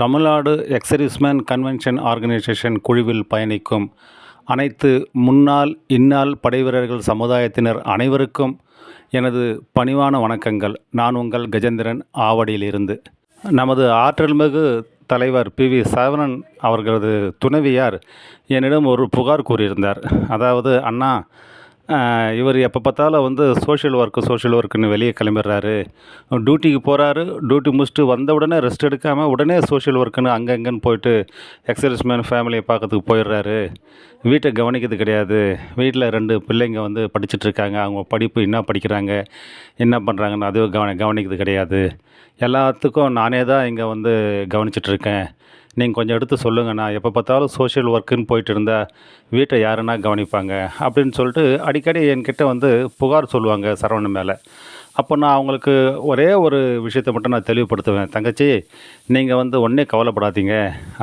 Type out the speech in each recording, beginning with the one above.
Tamil Nadu எக்ஸரிஸ்மேன் convention organisation குழுவில் பயணிக்கும் அனைத்து முன்னாள் இந்நாள் படைவீரர்கள் சமுதாயத்தினர் அனைவருக்கும் எனது பணிவான வணக்கங்கள். நான் உங்கள் கஜேந்திரன் ஆவடியிலிருந்து. நமது ஆற்றல்மிகு தலைவர் பி. வி. சரவணன் அவர்களது துணைவியார் என்னிடம் ஒரு புகார் கூறியிருந்தார். அதாவது அண்ணா இவர் எப்போ பார்த்தாலும் வந்து சோஷியல் ஒர்க்கு சோஷியல் ஒர்க்குன்னு வெளியே கிளம்பிடுறாரு. டியூட்டிக்கு போகிறாரு டியூட்டி முடிச்சுட்டு வந்த உடனே ரெஸ்ட் எடுக்காமல் உடனே சோஷியல் ஒர்க்குன்னு அங்கங்கன்னு போயிட்டு போயிட்டு மேன் ஃபேமிலியை பார்க்கறதுக்கு போயிடுறாரு. வீட்டை கவனிக்கிறது கிடையாது. வீட்டில் ரெண்டு பிள்ளைங்க வந்து படிச்சுட்ருக்காங்க அவங்க படிப்பு என்ன படிக்கிறாங்க என்ன பண்ணுறாங்கன்னு அதுவும் கவனி கவனிக்கிறது கிடையாது. எல்லாத்துக்கும் நானே தான் இங்கே வந்து கவனிச்சிட்ருக்கேன் நீங்கள் கொஞ்சம் எடுத்து சொல்லுங்கண்ணா எப்போ பார்த்தாலும் சோஷியல் ஒர்க்குன்னு போயிட்டு இருந்தால் வீட்டை யாருன்னா கவனிப்பாங்க அப்படின்னு சொல்லிட்டு அடிக்கடி என்கிட்ட வந்து புகார் சொல்லுவாங்க சரவணன் மேலே. அப்போ நான் அவங்களுக்கு ஒரே ஒரு விஷயத்தை மட்டும் நான் தெளிவுபடுத்துவேன். தங்கச்சி நீங்கள் வந்து ஒன்றே கவலைப்படாதீங்க.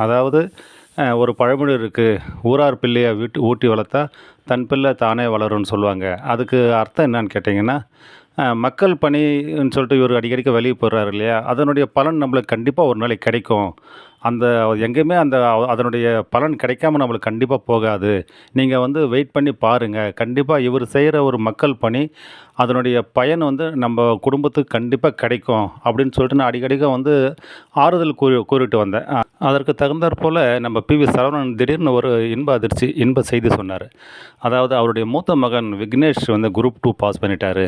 அதாவது ஒரு பழமொழி இருக்குது ஊரார் பிள்ளையை வீட்டு ஊட்டி வளர்த்தா தன் பிள்ளை தானே வளரும்னு சொல்லுவாங்க. அதுக்கு அர்த்தம் என்னன்னு கேட்டிங்கன்னா மக்கள் பணின்னு சொல்லிட்டு இவர் அடிக்கடிக்கு வெளியே போடுறாரு இல்லையா? அதனுடைய பலன் நம்மளுக்கு கண்டிப்பாக ஒரு நாளைக்கு கிடைக்கும். அந்த எங்கேயுமே அந்த அதனுடைய பலன் கிடைக்காம நம்மளுக்கு கண்டிப்பாக போகாது. நீங்கள் வந்து வெயிட் பண்ணி பாருங்கள் கண்டிப்பாக இவர் செய்கிற ஒரு மக்கள் பணி அதனுடைய பயன் வந்து நம்ம குடும்பத்துக்கு கண்டிப்பாக கிடைக்கும் அப்படின்னு சொல்லிட்டு நான் அடிக்கடிக்க வந்து ஆறுதல் கூறி கூறிட்டு வந்தேன். அதற்கு தகுந்தாற் போல் நம்ம பி வி சரவணன் திடீர்னு ஒரு இன்ப அதிர்ச்சி இன்ப செய்தி சொன்னார். அதாவது அவருடைய மூத்த மகன் விக்னேஷ் வந்து குரூப் டூ பாஸ் பண்ணிட்டாரு.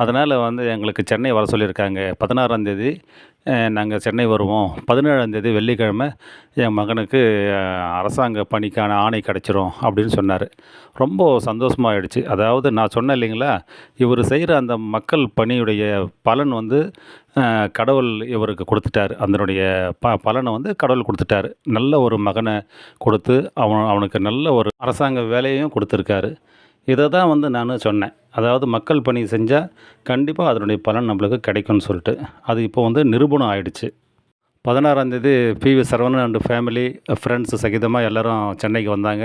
அதனால் வந்து எங்களுக்கு சென்னை வர சொல்லியிருக்காங்க. பதினாறாந்தேதி நாங்கள் சென்னை வருவோம். பதினேழாந்தேதி வெள்ளிக்கிழமை என் மகனுக்கு அரசாங்க பணிக்கான ஆணை கிடச்சிரும் அப்படின்னு சொன்னார். ரொம்ப சந்தோஷமாயிடுச்சு. அதாவது நான் சொன்னேன் இல்லைங்களா இவர் செய்கிற அந்த மக்கள் பணியுடைய பலன் வந்து கடவுள் இவருக்கு கொடுத்துட்டார். அதனுடைய ப பலனை வந்து கடவுள் கொடுத்துட்டார். நல்ல ஒரு மகனை கொடுத்து அவன் அவனுக்கு நல்ல ஒரு அரசாங்க வேலையும் கொடுத்துருக்காரு. இதை தான் வந்து நான் சொன்னேன். அதாவது மக்கள் பணி செஞ்சால் கண்டிப்பாக அதனுடைய பலன் நம்மளுக்கு கிடைக்கும்னு சொல்லிட்டு. அது இப்போ வந்து நிரூபணம் ஆயிடுச்சு. பதினாறாந்தேதி P V Saravanan and family friends சகிதமாக எல்லோரும் சென்னைக்கு வந்தாங்க.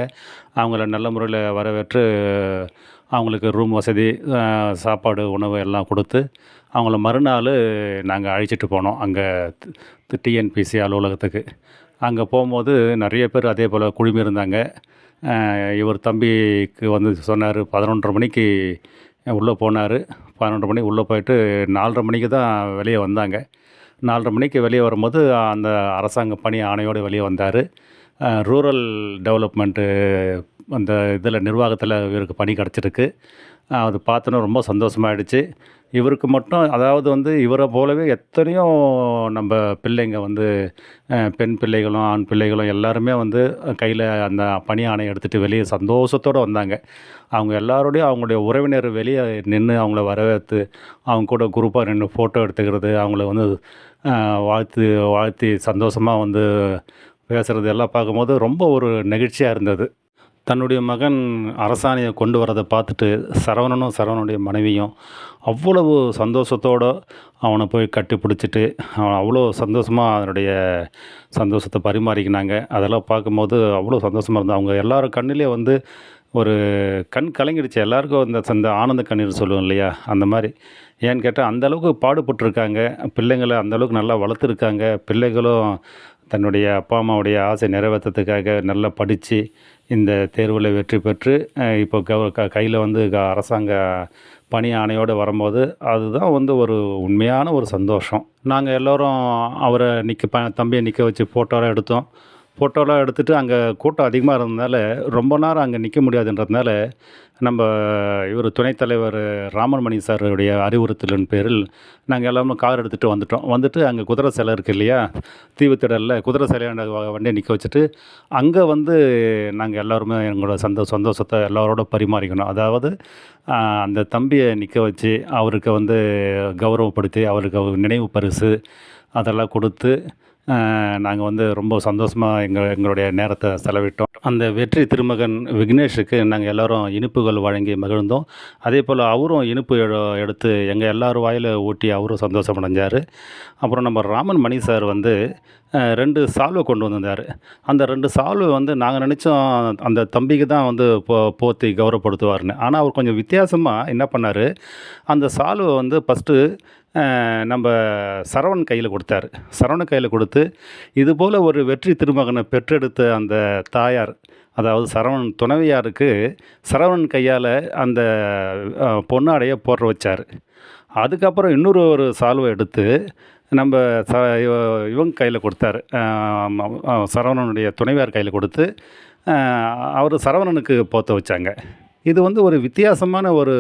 அவங்கள நல்ல முறையில் வரவேற்று அவங்களுக்கு ரூம் வசதி சாப்பாடு உணவு எல்லாம் கொடுத்து அவங்கள மறுநாள் நாங்கள் அழைச்சிட்டு போனோம். அங்கே டிஎன்பிசி அலுவலகத்துக்கு. அங்கே போகும்போது நிறைய பேர் அதே போல் குழுமி இருந்தாங்க இவர் தம்பிக்கு வந்து சொன்னார் பதினொன்றரை மணிக்கு உள்ளே போனார். பதினொன்றரை மணிக்கு உள்ளே போயிட்டு நாலரை மணிக்கு தான் வெளியே வந்தாங்க. நாலரை மணிக்கு வெளியே வரும்போது அந்த அரசாங்க பணி ஆணையோடு வெளியே வந்தார். ரூரல் டெவலப்மெண்ட்டு அந்த இதில் நிர்வாகத்தில் இவருக்கு பணி கிடச்சிருக்கு. அது பார்த்தோன்னே ரொம்ப சந்தோஷமாயிடுச்சு. இவருக்கு மட்டும் அதாவது வந்து இவரை போலவே எத்தனையோ நம்ம பிள்ளைங்க வந்து பெண் பிள்ளைகளும் ஆண் பிள்ளைகளும் எல்லாருமே வந்து கையில் அந்த பணி ஆணையை எடுத்துகிட்டு வெளியே சந்தோஷத்தோடு வந்தாங்க. அவங்க எல்லாரோடையும் அவங்களுடைய உறவினர் வெளியே நின்று அவங்கள வரவேற்று அவங்க கூட குரூப்பாக நின்று ஃபோட்டோ எடுத்துக்கிறது அவங்கள வந்து வாழ்த்து வாழ்த்தி சந்தோஷமாக வந்து பேசுகிறது எல்லாம் பார்க்கும்போது ரொம்ப ஒரு நெகிழ்ச்சியாக இருந்தது. தன்னுடைய மகன் அரசாணையை கொண்டு வரதை பார்த்துட்டு சரவணனும் சரவணனுடைய மனைவியும் அவ்வளவு சந்தோஷத்தோடு அவனை போய் கட்டி பிடிச்சிட்டு அவன் அவ்வளோ சந்தோஷமாக அதனுடைய சந்தோஷத்தை பரிமாறிக்கினாங்க. அதெல்லாம் பார்க்கும்போது அவ்வளோ சந்தோஷமாக இருந்தது. அவங்க எல்லாரும் கண்ணிலே வந்து ஒரு கண் கலங்கிடுச்சு. எல்லாருக்கும் இந்த அந்த ஆனந்த கண்ணீர் சொல்லுவோம் இல்லையா? அந்த மாதிரி. ஏன்னு கேட்டால் அந்த அளவுக்கு பாடுபட்டிருக்காங்க. பிள்ளைங்களை அந்தளவுக்கு நல்லா வளர்த்துருக்காங்க. பிள்ளைகளும் தன்னுடைய அப்பா அம்மாவுடைய ஆசை நிறைவேற்றத்துக்காக நல்லா படித்து இந்த தேர்வில் வெற்றி பெற்று இப்போ க கையில் வந்து க- அரசாங்க பணி ஆணையோடு வரும்போது அதுதான் வந்து ஒரு உண்மையான ஒரு சந்தோஷம். நாங்கள் எல்லோரும் அவரை நிற்க ப தம்பியை நிற்க வச்சு ஃபோட்டோலாம் எடுத்தோம். ஃபோட்டோலாம் எடுத்துகிட்டு அங்கே கூட்டம் அதிகமாக இருந்ததுனால ரொம்ப நேரம் அங்கே நிற்க முடியாதுன்றதுனால நம்ம இவர் துணைத் தலைவர் ராமன்மணி சாருடைய அறிவுறுத்தலின் பேரில் நாங்கள் எல்லாமே கார் எடுத்துகிட்டு வந்துட்டோம். வந்துட்டு அங்கே குதிரை சிலை இருக்குது இல்லையா? தீவுத்திடலில் குதிரை சிலையாண்ட வண்டியை நிற்க வச்சுட்டு அங்கே வந்து நாங்கள் எல்லாருமே எங்களோட சந்தோ சந்தோஷத்தை எல்லாரோட பரிமாறிக்கணும். அதாவது அந்த தம்பியை நிற்க வச்சு அவருக்கு வந்து கௌரவப்படுத்தி அவருக்கு நினைவு பரிசு அதெல்லாம் கொடுத்து நாங்கள் வந்து ரொம்ப சந்தோஷமாக எங்கள் எங்களுடைய நேரத்தை செலவிட்டோம். அந்த வெற்றி திருமகன் விக்னேஷுக்கு நாங்கள் எல்லாரும் இனிப்புகள் வழங்கி மகிழ்ந்தோம். அதே போல் அவரும் இனிப்பு எடுத்து எங்கள் எல்லார் வாயில் ஊட்டி அவரும் சந்தோஷம் அடைஞ்சார் அப்புறம் நம்ம ராமன் மணி சார் வந்து ரெண்டு சால்வை கொண்டு வந்திருந்தார். அந்த ரெண்டு சால்வை வந்து நாங்கள் நினச்சோம் அந்த தம்பிக்கு தான் வந்து போ போற்றி கௌரவப்படுத்துவார்னு ஆனால் அவர் கொஞ்சம் வித்தியாசமாக என்ன பண்ணார் அந்த சால்வை வந்து ஃபஸ்ட்டு நம்ம சரவண் கையில் கொடுத்தாரு. சரவணன் கையில் கொடுத்து இதுபோல் ஒரு வெற்றி திருமகனை பெற்றெடுத்த அந்த தாயார் அதாவது சரவணன் துணைவியாருக்கு சரவணன் கையால் அந்த பொன்னாடையை போடுற வச்சார். அதுக்கப்புறம் இன்னொரு ஒரு சால்வை எடுத்து நம்ம ச இவங்க கையில் கொடுத்தாரு. சரவணனுடைய துணைவியார் கையில் கொடுத்து அவர் சரவணனுக்கு போத்த வச்சாங்க. இது வந்து ஒரு வித்தியாசமான ஒரு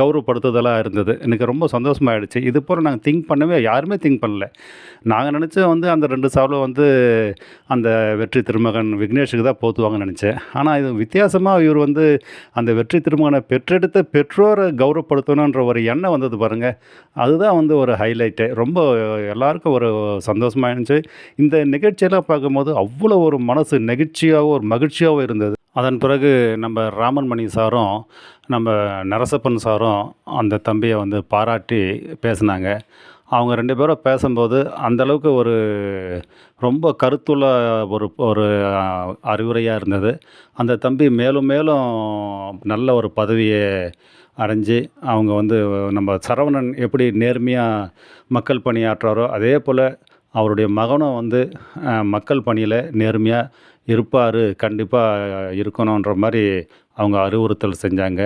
கௌரவப்படுத்துதலாக இருந்தது. எனக்கு ரொம்ப சந்தோஷமாயிடுச்சு. இது போல் நாங்கள் திங்க் பண்ணவே யாருமே திங்க் பண்ணல. நாங்கள் நினச்சோம் வந்து அந்த ரெண்டு சாவில் வந்து அந்த வெற்றி திருமகன் விக்னேஷுக்கு தான் போத்துவாங்கன்னு நினச்சேன். ஆனால் இது வித்தியாசமாக இவர் வந்து அந்த வெற்றி திருமகனை பெற்றெடுத்த பெற்றோரை கௌரவப்படுத்தணுன்ற ஒரு எண்ணம் வந்தது பாருங்கள் அதுதான் வந்து ஒரு ஹைலைட்டு ரொம்ப எல்லாருக்கும் ஒரு சந்தோஷமாக இருந்துச்சு இந்த நிகழ்ச்சியெல்லாம் பார்க்கும்போது அவ்வளோ ஒரு மனசு நெகிழ்ச்சியாகவும் ஒரு மகிழ்ச்சியாகவும் இருந்தது. அதன் பிறகு நம்ம ராமன் மணி சாரும் நம்ம நரசப்பன் சாரும் அந்த தம்பியை வந்து பாராட்டி பேசினாங்க. அவங்க ரெண்டு பேரும் பேசும்போது அந்த அளவுக்கு ஒரு ரொம்ப கருத்துள்ள ஒரு ஒரு அறிவுரையாக இருந்தது. அந்த தம்பி மேலும் மேலும் நல்ல ஒரு பதவியை அடைஞ்சு அவங்க வந்து நம்ம சரவணன் எப்படி நேர்மையாக மக்கள் பணியாற்றுறாரோ அதே போல் அவருடைய மகனும் வந்து மக்கள் பணியில் நேர்மையாக இருப்பார் கண்டிப்பாக இருக்கணுன்ற மாதிரி அவங்க அறிவுறுத்தல் செஞ்சாங்க.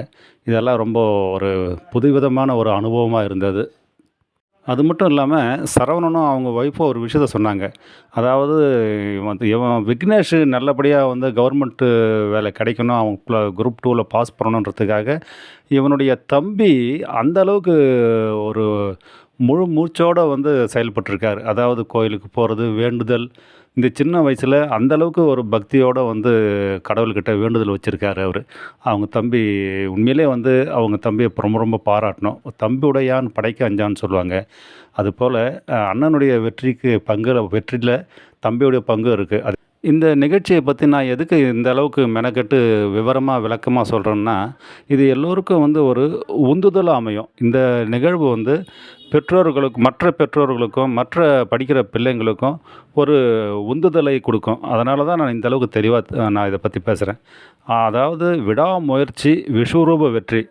இதெல்லாம் ரொம்ப ஒரு புதுவிதமான ஒரு அனுபவமாக இருந்தது. அது மட்டும் இல்லாமல் சரவணனும் அவங்க ஒய்ஃபும் ஒரு விஷயத்த சொன்னாங்க. அதாவது வந்து இவன் விக்னேஷ் நல்லபடியாக வந்து கவர்மெண்ட்டு வேலை கிடைக்கணும் அவங்க குரூப் டூவில் பாஸ் பண்ணணுன்றதுக்காக இவனுடைய தம்பி அந்த அளவுக்கு ஒரு முழு மூச்சோடு வந்து செயல்பட்டிருக்கார். அதாவது கோயிலுக்கு போகிறது வேண்டுதல் இந்த சின்ன வயசில் அந்த அளவுக்கு ஒரு பக்தியோடு வந்து கடவுள்கிட்ட வேண்டுதல் வச்சுருக்காரு அவர். அவங்க தம்பி உண்மையிலே வந்து அவங்க தம்பியை ரொம்ப ரொம்ப பாராட்டணும். தம்பி உடையான் படைக்க அஞ்சான்னு சொல்லுவாங்க. அதுபோல் அண்ணனுடைய வெற்றிக்கு பங்கில் வெற்றியில் தம்பியுடைய பங்கு இருக்குது அது இந்த நிகழ்ச்சியை பற்றி நான் எதுக்கு இந்த அளவுக்கு மெனக்கெட்டு விவரமாக விளக்கமாக சொல்கிறேன்னா இது எல்லோருக்கும் வந்து ஒரு உந்துதலாக அமையும். இந்த நிகழ்வு வந்து பெற்றோர்களுக்கு மற்ற பெற்றோர்களுக்கும் மற்ற படிக்கிற பிள்ளைங்களுக்கும் ஒரு உந்துதலை கொடுக்கும். அதனால தான் நான் இந்த அளவுக்கு தெளிவாக நான் இதை பற்றி பேசுகிறேன் அதாவது விடாமுயற்சி விஸ்வரூப வெற்றி.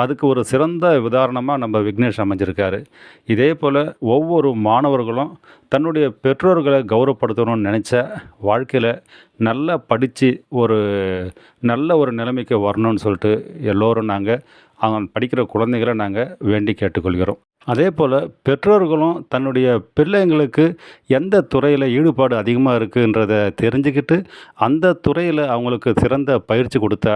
அதுக்கு ஒரு சிறந்த உதாரணமாக நம்ம விக்னேஷ் அமைஞ்சிருக்காரு. இதே போல் ஒவ்வொரு மாணவர்களும் தன்னுடைய பெற்றோர்களை கௌரவப்படுத்தணும்னு நினச்ச வாழ்க்கையில் நல்லா படித்து ஒரு நல்ல ஒரு நிலைமைக்கு வரணும்னு சொல்லிட்டு எல்லோரும் நாங்கள் அவங்க படிக்கிற குழந்தைகளை நாங்கள் வேண்டி கேட்டுக்கொள்கிறோம். அதே போல் பெற்றோர்களும் தன்னுடைய பிள்ளைங்களுக்கு எந்த துறையில் ஈடுபாடு அதிகமாக இருக்குன்றத தெரிஞ்சுக்கிட்டு அந்த துறையில் அவங்களுக்கு சிறந்த பயிற்சி கொடுத்தா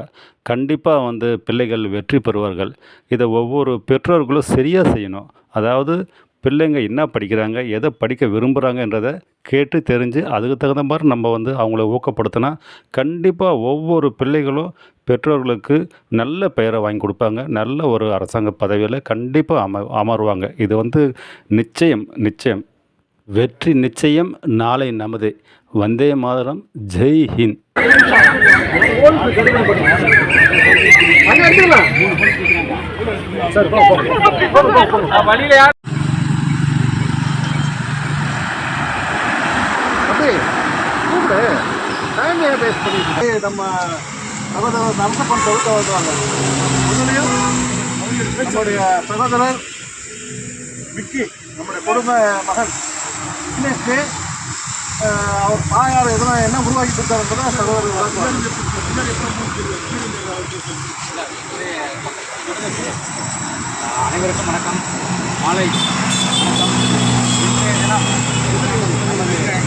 கண்டிப்பாக வந்து பிள்ளைகள் வெற்றி பெறுவார்கள். இதை ஒவ்வொரு பெற்றோர்களும் சரியாக செய்யணும். அதாவது பிள்ளைங்க என்ன படிக்கிறாங்க எதை படிக்க விரும்புகிறாங்கன்றதை கேட்டு தெரிஞ்சு அதுக்கு தகுந்த மாதிரி நம்ம வந்து அவங்கள ஊக்கப்படுத்தினா கண்டிப்பாக ஒவ்வொரு பிள்ளைகளும் பெற்றோர்களுக்கு நல்ல பெயரை வாங்கி கொடுப்பாங்க. நல்ல ஒரு அரசாங்க பதவியில் கண்டிப்பாக அம அமருவாங்க. இது வந்து நிச்சயம் நிச்சயம். வெற்றி நிச்சயம் நாளை நமது. வந்தே மாதரம். ஜெய் ஹிந்த். அப்படி கூப்பிடு. டைம் ஏன் வேஸ்ட் பண்ணிட்டு நம்ம சகோதரர் நரசப்பன் தொகுக்க வருவாங்க முதலையும் நம்முடைய சகோதரர் விக்கி நம்முடைய குடும்ப மகன் அவர் தாயார் எதனா என்ன உருவாக்கி கொடுத்தாருன்றதா சகோதரர் அனைவருக்கும் வணக்கம். மாலை. வணக்கம்.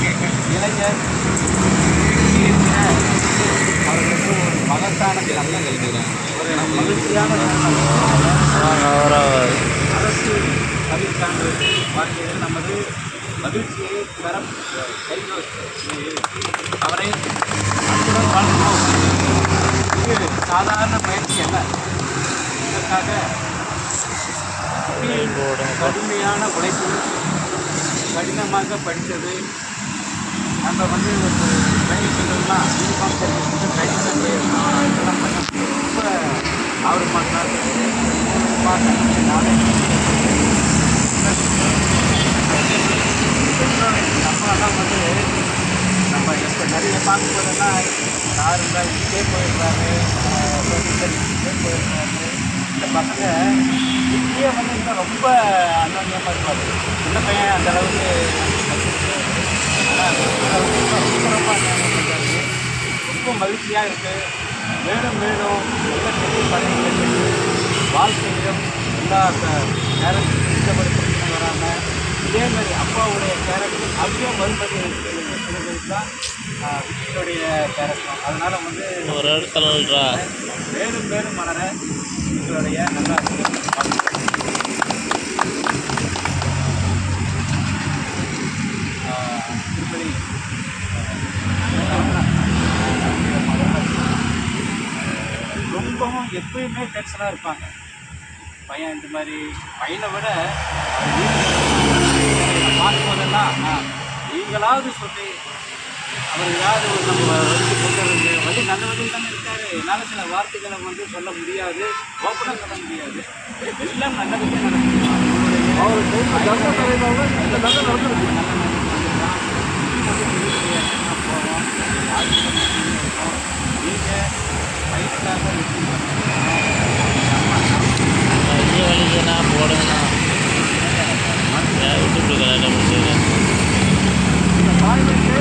இளைஞர் அவர்களுக்கு ஒரு மகத்தான தினம் ஒரு மகிழ்ச்சியான அரசு பதிவுச்சான்று வாழ்க்கையில் நமது மகிழ்ச்சியை கையில் அவரை அன்புடன் வாழ்கிறோம் இது சாதாரண பயிற்சி அல்ல. இதற்காக கடுமையான உழைப்பு கடினமாக படித்தது நம்ம வந்து ஒரு வேலைக்குன்னா யூனிஃபார்ம் வந்து ட்ரைனிங் இதெல்லாம் பண்ணி ரொம்ப அவர் பண்ணார் நம்மளாம் வந்து நம்ம இப்போ நிறைய பார்க்கும்போதெல்லாம் யார் இருந்தால் இங்கே போயிடுறாரு இங்கே போயிடுறாரு இந்த பசங்க இப்பயே வந்து இன்னும் ரொம்ப அன்னோன்யமாக இருப்பாரு சின்ன பையன் அந்த அளவுக்கு ரொம்ப மகிழ்ச்சியாக இருக்குது மேலும் மேலும் நல்ல பெற்று வாழ்க்கையிலும் எல்லா கேரக்டரும் இஷ்டப்படி பிரச்சனை வராமல் இதே மாதிரி அப்பாவுடைய கேரக்டர் அப்படியே மறுபடி தான் விஜயனுடைய கேரக்டர் அதனால் வந்து ஒரு. மேலும் மேலும் மலர உங்களுடைய நல்லா ரொம்பவும் டென்ஷனாக இருப்பாங்க. பையன் இந்த மாதிரி பையனை விட பார்க்கும்போதெல்லாம் நீங்களாவது சொல்லி அவர் ஏதாவது ஒரு நம்ம வழி கொண்டு வழி நல்ல வழியில் தானே இருக்காரு. என்னால் சில வார்த்தைகளை வந்து சொல்ல முடியாது ஓப்பனாக சொல்ல முடியாது. எல்லாம் நல்லதுக்கே நடக்கும் அவருக்கு தர்ம நல்ல நடந்திருக்கு நீங்கள் வலிக்குதுண்ணா போடுங்கண்ணா ஏன் விட்டு இப்படி கல்யாணம் முடிச்சது இந்த தாய்மைக்கு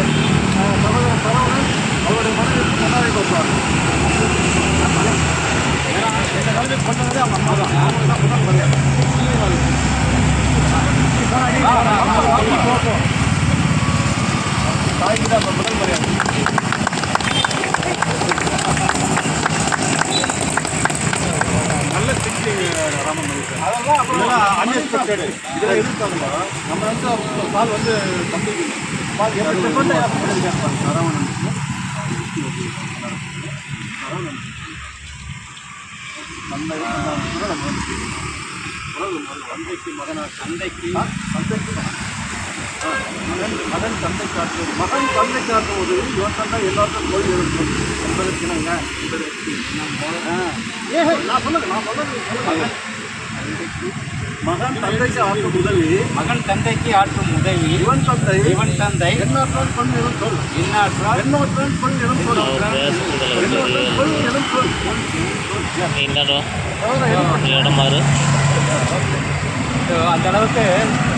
அஹ், சகோதரர் சரவணன் அவருடைய மனைவிக்கு கொண்டாடி கொடுப்பார் ஏன்னா இந்த கல்வி கொண்டதே அவங்க அம்மா தான் அவங்க தான் முதல் மரியாதை தாய்க்கு தான் முதல் மரியாதை நல்ல திங்கிங் ராமன் மணிக்கு அதெல்லாம் அப்புறம் அன்எக்ஸ்பெக்டட் இதெல்லாம் எதிர்த்தாங்கம்மா நம்ம வந்து அவங்க பால் வந்து தம்பிக்கு பால் சரவணன் சரவணன். தந்தைக்கு மகனாக தந்தைக்கு தந்தைக்கு மகன் மகன் மகன் தந்தை காட்டுவது மகன் தந்தை காட்டுவது இவன் தந்தை எல்லாருக்கும் மொழி இருக்கும் என்பதற்கு என்னங்க என்பதற்கு நான் சொல்லுங்க நான் சொல்லுங்க சொல்லுங்க மகன் தந்தைக்கு ஆற்றும் உதவி மகன் தந்தைக்கு ஆற்றும் உதவி இவன் தந்தை. இவன் தந்தை. எண்ணாற்றான் கொள் எனும் சொல். இன்னாற்றால் எண்ணாற்றான் கொள் எனும் சொல். எண்ணாற்றான் கொள் எனும் சொல். அந்த அளவுக்கு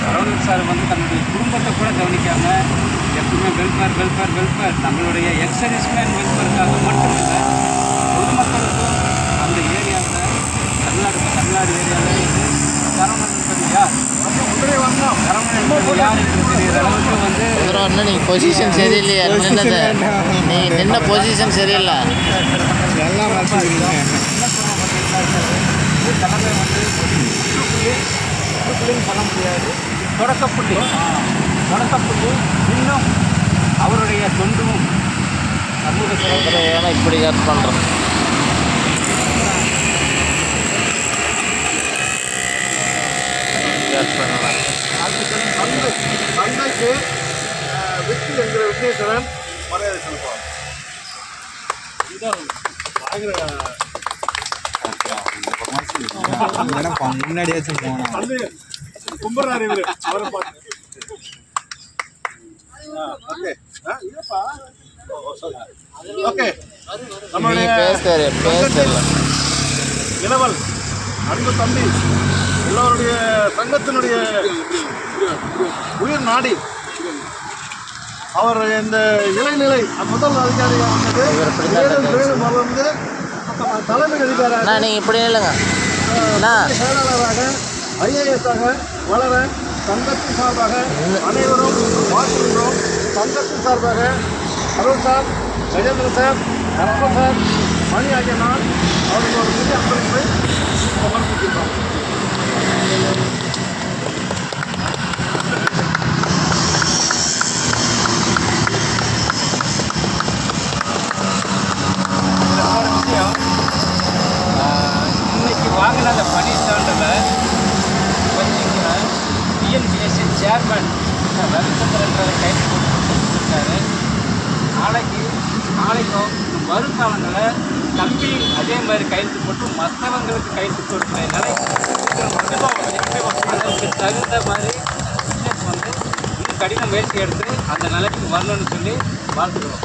சரவணன் சார் வந்து தன்னுடைய குடும்பத்தை கூட கவனிக்காம எப்பவுமே வெல்ஃபேர் வெல்ஃபேர் வெல்ஃபேர் நம்மளுடைய எக்ஸர்விஸ்மேன் வெல்ஃபேருக்காக மட்டுமில்லை பொதுமக்களுக்கும் அந்த ஏரியாவில் தமிழ்நாடு ஏரியாவில் வந்து சரவணன் என்பது யார்? உடனே வந்தோம் சரவணன் என்பது யார்? என்று தெரிகிற அளவுக்கு வந்து குதிரை ஒன்று நீங்கள் பொசிஷன் சரியில்லையா நின்னது நீங்கள் நின்ன பொசிஷன் சரியில்லை. எல்லாம் தலைமை வந்து முடியாது தொடக்கப்புள்ளி. தொடக்கப்புள்ளி இன்னும் அவருடைய தொண்டும் சமூக வேணா இப்படி கட் பண்ணுறோம் கட் பண்ணலாம் தந்தை தந்தைக்கு வெற்றி என்கிற விக்னேஸ்வரன் மரியாதை செலுத்துவார் இதுதான் பயங்கர முன்னாடியாச்சும் போனோம் கும்பரார் இவரு அவரை பார்த்து நம்மளுடைய இளவல் அன்பு தம்பி. எல்லோருடைய சங்கத்தினுடைய உயிர் நாடி. அவர் இந்த இளைநிலை முதல் அதிகாரியாக வந்தது வளர்ந்து தலைமை அதிகாரியாக நீங்கள் இப்படி இல்லைங்க செயலாளராக ஐஏஎஸ்ஆக வளர சங்கத்தின் சார்பாக அனைவரும் வாழ்த்துகின்றோம். சங்கத்தின் சார்பாக அருள் சார் கஜேந்திர சார் கரப்பன் சார் மணி ஆகிய நான் அவருக்கு ஒரு பெரிய அன்பளிப்பை சமர்ப்பிக்கின்றோம். விஷயம் இன்னைக்கு வாங்கின அந்த பணி சான்றிதழ் கொஞ்சம் டிஎன்பிஎஸ்சி சேர்மன் ரவிச்சந்திரன் கைது போட்டு கொடுத்துருக்காரு. நாளைக்கு நாளைக்கும் வருங்காலங்களில் தம்பி அதே மாதிரி கையெழுத்து போட்டு மற்றவங்களுக்கு கையெழுத்து கொடுக்குற நிலை தகுந்த மாதிரி பிஸ்னஸ் வந்து இன்னும் கடின முயற்சி எடுத்து அந்த நிலைக்கு வரணும்னு சொல்லி வாழ்த்துக்கிறோம்.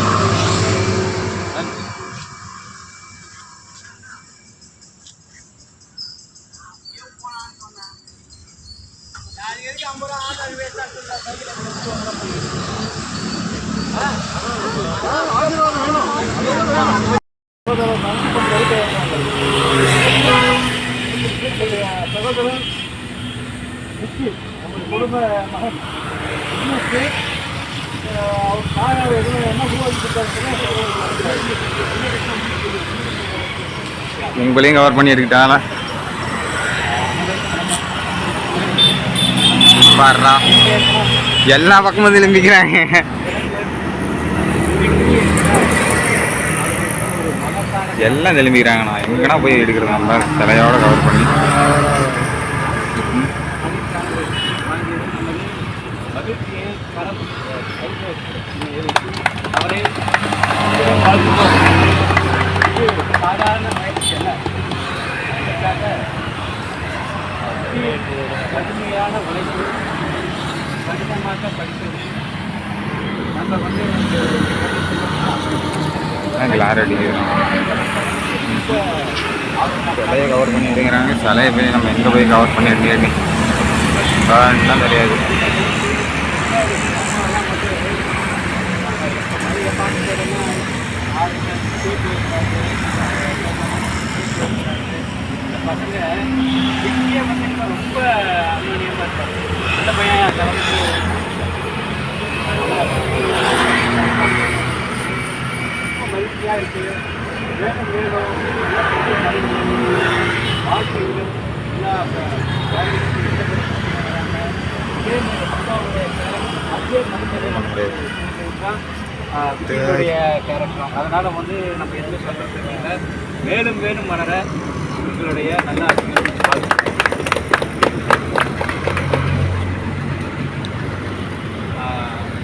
உங்களையும் கவர் பண்ணி எடுக்கிட்டாங்களா பாடுறா எல்லா பக்கமும் திரும்பிக்கிறாங்க எல்லாம் திரும்பிக்கிறாங்கண்ணா எங்கன்னா போய் எடுக்கிறது? நல்லா சிலையோட கவர் பண்ணி மகிழ்ச்சியை கரம் அவரை வாழ்த்துவோம் இது சாதாரண முயற்சி அல்ல அதற்காக கடுமையான உழைப்பு கடினமாக படித்தது. நம்ம வந்து சிலையை கவர் பண்ணி எடுக்கிறாங்க சிலையை போய் நம்ம எங்கே போய் கவர் பண்ணி எடுக்கிறாங்க எல்லாம் தெரியாது. பசங்க விக்கிய பசங்க ரொம்ப அந்யோன்யமா இருப்பாங்க. அந்த பையன் அளவுக்கு ரொம்ப மகிழ்ச்சியா இருக்கு. வேணும் வேணும். வாழ்க்கையில் எல்லா விஜயுடைய கேரக்டர் அதனால வந்து நம்ம எதுவுமே சொல்றது இல்லை. மேலும் மேலும் வளர உங்களுடைய நல்ல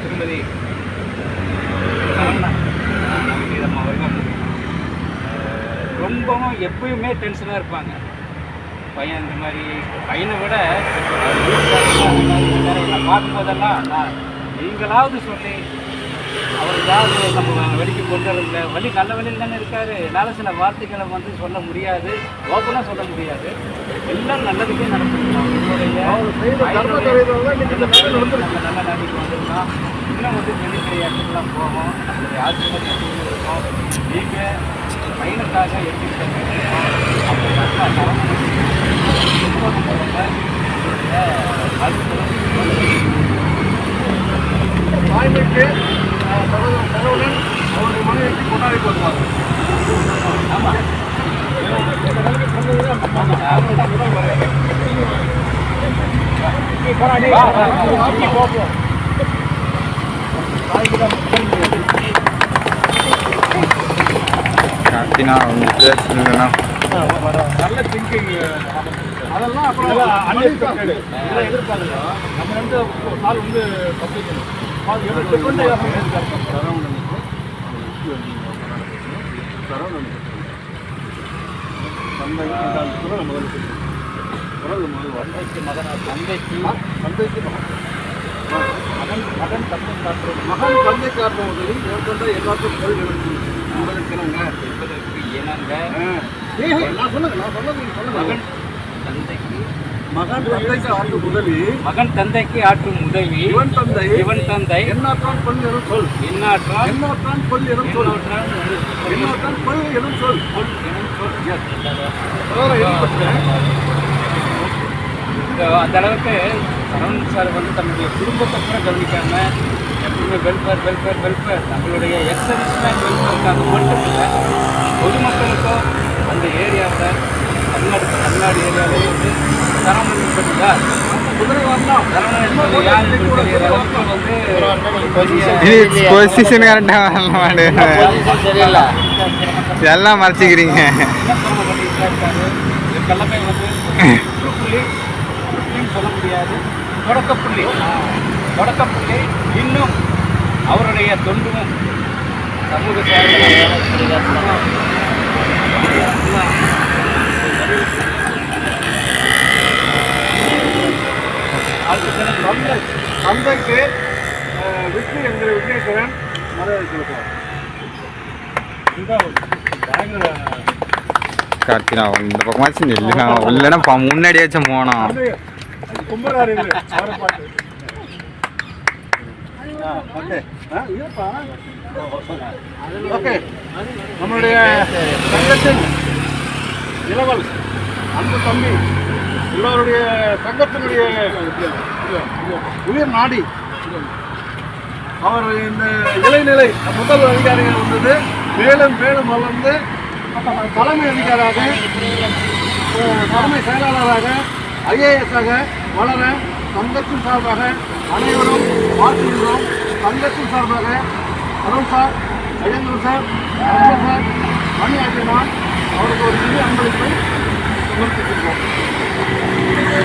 திருமதி அவர்கள் ரொம்பவும் எப்பயுமே டென்ஷனாக இருப்பாங்க. பையன் இந்த மாதிரி பையனை விட நான் பார்க்கும்போதெல்லாம் நான் நீங்களாவது சொல்லி அவர் ஏதாவது நம்ம வழிக்கு கொண்டு வரல வழி நல்ல வழியில் தானே இருக்காரு என்னால் சில வார்த்தைகளை வந்து சொல்ல முடியாது ஓப்பனாக சொல்ல முடியாது எல்லாம் நல்லதுக்கே நடந்துருக்கோம் நல்ல நாளைக்கு வந்திருக்கோம் இன்னும் வந்து பெரிய பெரிய இடத்துக்குலாம் போவோம் நம்மளுடைய ஆட்சியில் இருக்கோம் நீங்கள் பையனுக்காக எப்படி அப்படி நல்லா தாய்மைக்கு சகோதரன் அவருடைய மனைவிக்கு கொண்டாடி வருவார் காட்டினா அவங்க பேசுனா நல்ல திங்கிங் அதெல்லாம் அப்புறம் அன்எக்ஸ்பெக்டட் இதெல்லாம் நம்ம வந்து நாள் வந்து பப்ளிக்கணும் மகனா தந்தை காட்டுறது மகன் தந்தை காட்டுவது ஏற்கனவே எல்லாத்துக்கும் கேள்வி உங்களுக்குனாங்க என்பதற்கு இணங்க நான் சொல்லுங்க நான் சொன்னது சொல்லுங்க. மகன் தந்தைக்கு ஆண்டு உதவி. மகன் தந்தைக்கு ஆற்றும் உதவி. இவன் தந்தை இவன் தந்தை. என்னாத்தான் கொள் எனும் சொல். என்னாற்றால் என்னாத்தான் கொள் எனும் சொல். என்னாற்றால் என்னாத்தான் கொள் எனும் சொல். கொள் எனும் சொல். அந்த அளவுக்கு சரவணன் சார் வந்து தன்னுடைய குடும்பத்தை கூட கவனிக்காம எப்பவுமே வெல்ஃபேர் வெல்ஃபேர் வெல்ஃபேர் தங்களுடைய எக்ஸர்விஸ்மேன் வெல்ஃபேருக்காக மட்டும் இல்லை பொதுமக்களுக்கும் அந்த ஏரியாவில் தமிழ்நாடு தமிழ்நாடு ஏரியாவில் வந்து பொசிஷன் கரெக்டாக வரல மாடு. எல்லாம் மறைச்சிக்கிறீங்க. வந்து புள்ளி சொல்ல முடியாது. தொடக்கப்புள்ளி. தொடக்கப்புள்ளி இன்னும் அவருடைய தொண்டும் சமூக சேவை தந்தைக்கு விட்டு எங்கள் மரியாதை கார்த்தினா இந்த பக்கமாச்சும் இல்லைனா இல்லைன்னா முன்னாடியாச்சும் போனோம் ஓகே. நம்மளுடைய இளவல் அன்பு தம்பி இவருடைய சங்கத்தினுடைய உயிர் நாடி. அவர் இந்த இளைநிலை முதல் அதிகாரிகள் வந்தது. மேலும் மேலும் வளர்ந்து தலைமை அதிகாராக தலைமை செயலாளராக ஐஏஎஸ்ஸாக வளர சங்கத்தின் சார்பாக அனைவரும் வாழ்த்துகிறோம் சங்கத்தின் சார்பாக Arun sir Iyengar sir sir Mani ஆகியமான் அவருக்கு ஒரு சிறிய அன்பளிப்பை சமர்ப்பிக்கின்றோம். இதுல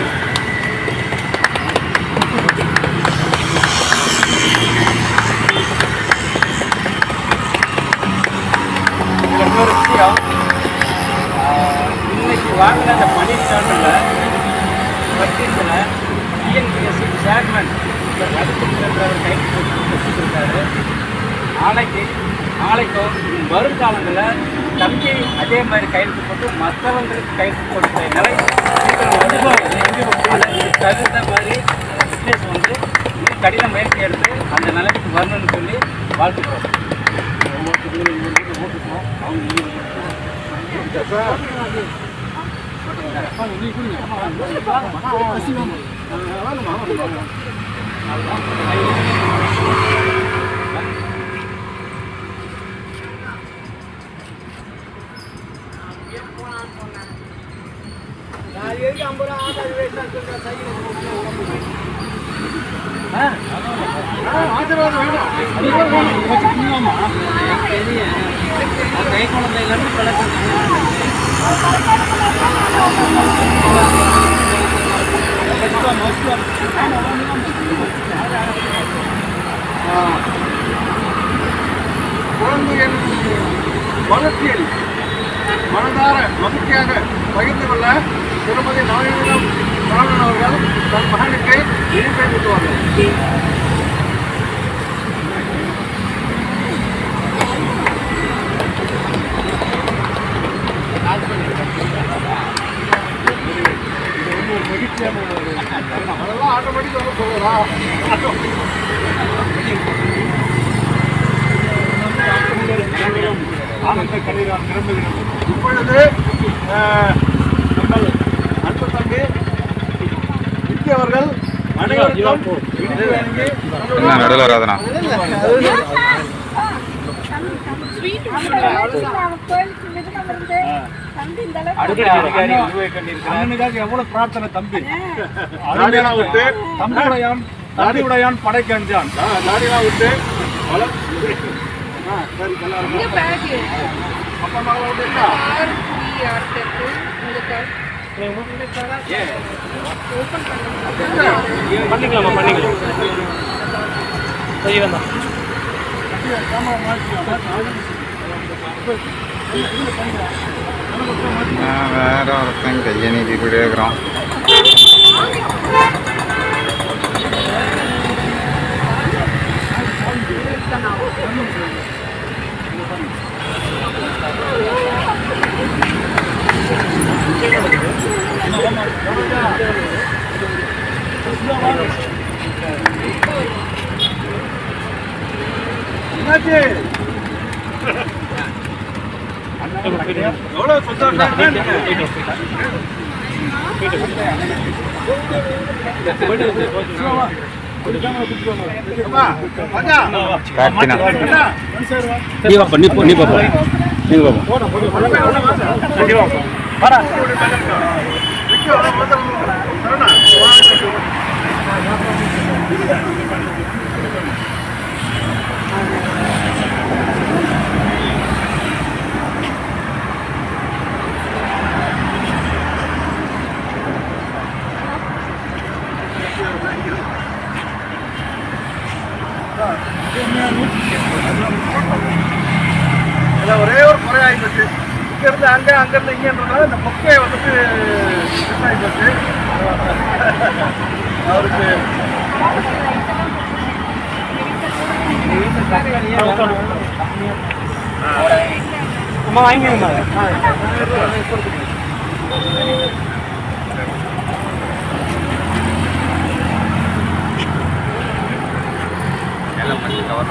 இன்னொரு விஷயம் இன்னைக்கு வாங்கின அந்த மணி சான்றில் பட்ஜெட்டில் டிஎன்பிஎஸ்சி சேர்மன் ரவிச்சந்திரன்றவர் கைது கொடுத்துருக்காரு. நாளைக்கு நாளைக்கோ வருங்காலங்களில் தம்பி அதே மாதிரி கையெழுத்து போட்டு மற்றவங்களுக்கு கையெழுத்து கொடுத்த நிலை தகுந்த மாதிரி பிஸ்னஸ் வந்து கடின முயற்சி எடுத்து அந்த நிலைக்கு வரணும்னு சொல்லி வாழ்த்துக்கிறோம். அவங்க ஆசீர்வாதம் வேணும் கை குழந்தைகள் குழந்தைகள் வளர்ச்சியில் மனதார மகிழ்ச்சியாக பகிர்ந்து கொள்ள திருமதி நாராயணம் சரவணன் அவர்கள் தன் மகனுக்கு இனிப்பை ஊட்டுவார்கள் அதெல்லாம் ஆட்டோமேட்டிக் வந்து சொல்லுறா ஆனந்த கண்ணீரால் நிரம்புகிறது இப்பொழுது அஹ், நம்ம அன்பு தம்பி விக்கி அவர்கள் அனைவருக்கும் இனிப்பு வழங்கி என்ன நடுவில் அண்ணனுக்காக எவ்வளவு பிரார்த்தனை தம்பி? தம்பியுடையான் தாடியுடையான் படைக்கஞ்சான். தாடியெல்லாம் விட்டு அப்பா பண்ணிக்கலாமா பண்ணிக்கலாம் செய்ய வேண்டாம் வேற ஒருத்தன் கையை நீட்டிட்டு இருக்கிறோம் Thank you. சந்தோஷம் அம்மா, ராஜா, கார்த்தினா என்ன? நீ பாப்பா நீ போ நீ பாப்பா நீ பாப்பா விக்கி, வர, வந்து, சரவணா, வா. இதுல ஒரே ஒரு குறை ஆகிப்போச்சு இங்க இருந்து அங்க அங்க இருந்து இங்கன்றதால இந்த பொக்கையை வந்துட்டு மிஸ் ஆகிப்போச்சு அவருக்கு அம்மா வாங்கிக்கோங்க எல்லாம் பண்ணி கவர்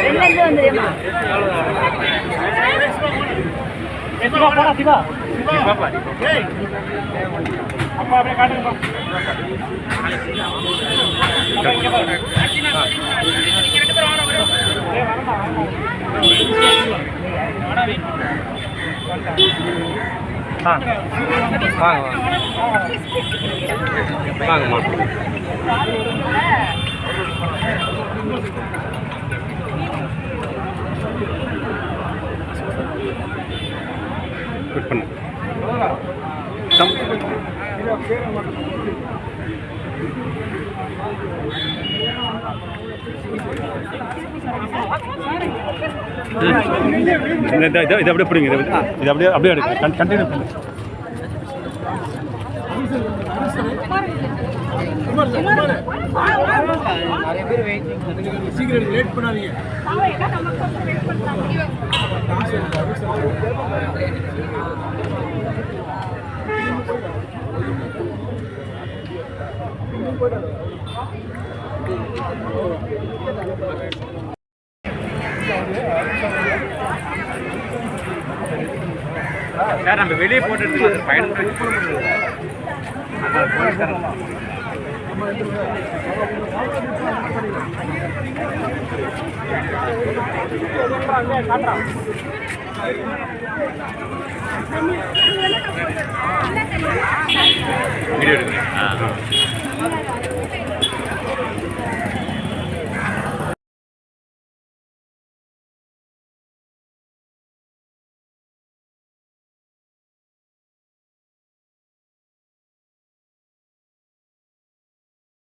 எங்கேருந்து வந்துடுமா போடா சிவா அப்பா அப்படியே காட்டுங்கப்பா வாங்கம்மா கட் பண்ணு கம் இது இது- இது அப்படியே பிடிங்க இது இது அப்படியே அப்படியே எடுங்க. கண்டினியூ பண்ணுங்க சீக்கிரம் லேட் பண்ணாதீங்க. சார் நம்ம வெளியே போட்டுட்டு அது பயன்படுத்தி வீடியோ எடுக்கிறேன் ஆ.